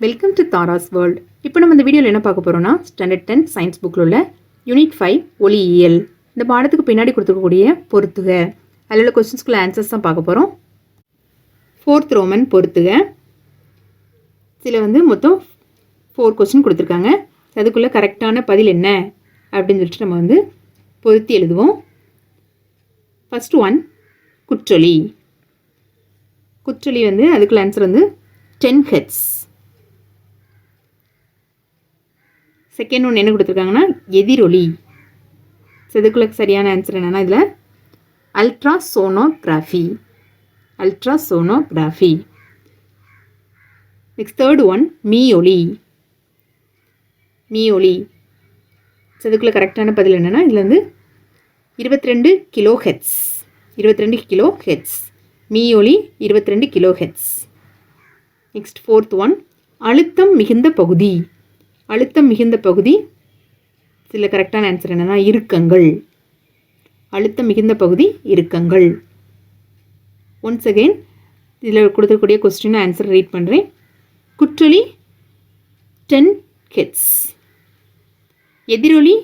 Welcome to Tara's world இப்போ நம்ம இந்த வீடியோவில் என்ன பார்க்க போகிறோம்னா ஸ்டாண்டர்ட் டென் சயின்ஸ் புக்கில் உள்ள யூனிட் ஃபைவ் ஒளியியல் இந்த பாடத்துக்கு பின்னாடி கொடுத்துருக்கக்கூடிய பொறுத்துக அதில் உள்ள கொஸ்டின்ஸ்குள்ள ஆன்சர்ஸ் தான் பார்க்க போகிறோம் ஃபோர்த் ரோமன் பொறுத்துக இதில் வந்து மொத்தம் ஃபோர் கொஸ்டின் கொடுத்துருக்காங்க. அதுக்குள்ளே கரெக்டான பதில் என்ன? அப்படின்னு சொல்லிட்டு நம்ம வந்து பொருத்தி எழுதுவோம். First one குற்றொலி. குற்றொலி வந்து அதுக்குள்ள ஆன்சர் வந்து டென் ஹெட்ஸ் செகண்ட் ஒன்று என்ன கொடுத்துருக்காங்கன்னா எதிரொலி. ஸோ இதுக்குள்ள சரியான ஆன்சர் என்னென்னா இதில் ultrasonography ultrasonography next third one me ஒலி மீ ஸோ கரெக்டான பதில் என்னென்னா இதில் வந்து இருபத்தி ரெண்டு கிலோ ஹெட்ஸ் இருபத்தி ரெண்டு கிலோ ஹெட்ஸ் மீ ஒலி இருபத்தி ரெண்டு kilo heads next fourth one அழுத்தம் மிகுந்த பகுதி. அழுத்தம் மிகுந்த பகுதி சில கரெக்டான ஆன்சர் என்னென்னா இறுக்கங்கள். அழுத்தம் மிகுந்த பகுதி இறுக்கங்கள். ஒன்ஸ் அகெயின் இதில் கொடுத்துருக்கூடிய கொஸ்டின் ஆன்சர் ரீட் பண்ணுறேன் குற்றொலி டென் ஹெட்ஸ் எதிரொலி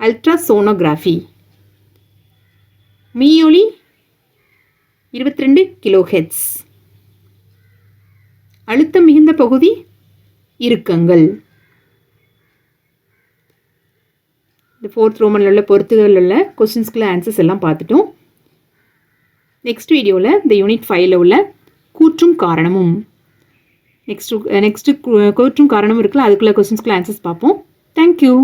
அல்ட்ராசோனோகிராஃபி மீயொலி இருபத்தி ரெண்டு கிலோ ஹெட்ஸ் அழுத்தம் மிகுந்த பகுதி இறுக்கங்கள் இந்த ஃபோர்த் ரோமனில் உள்ள பொறுத்துகளில் உள்ள கொஸ்டின்ஸ்க்குள்ள ஆன்சர்ஸ் எல்லாம் பார்த்துட்டோம். நெக்ஸ்ட் வீடியோவில் இந்த யூனிட் ஃபைவ்ல உள்ள கூற்றும் காரணமும். நெக்ஸ்ட்டு நெக்ஸ்ட்டு uh, கூற்றும் காரணமும் இருக்குல்ல அதுக்குள்ள கொஸ்டின்ஸ்க்குள்ள ஆன்சர்ஸ் பார்ப்போம். தேங்க்யூ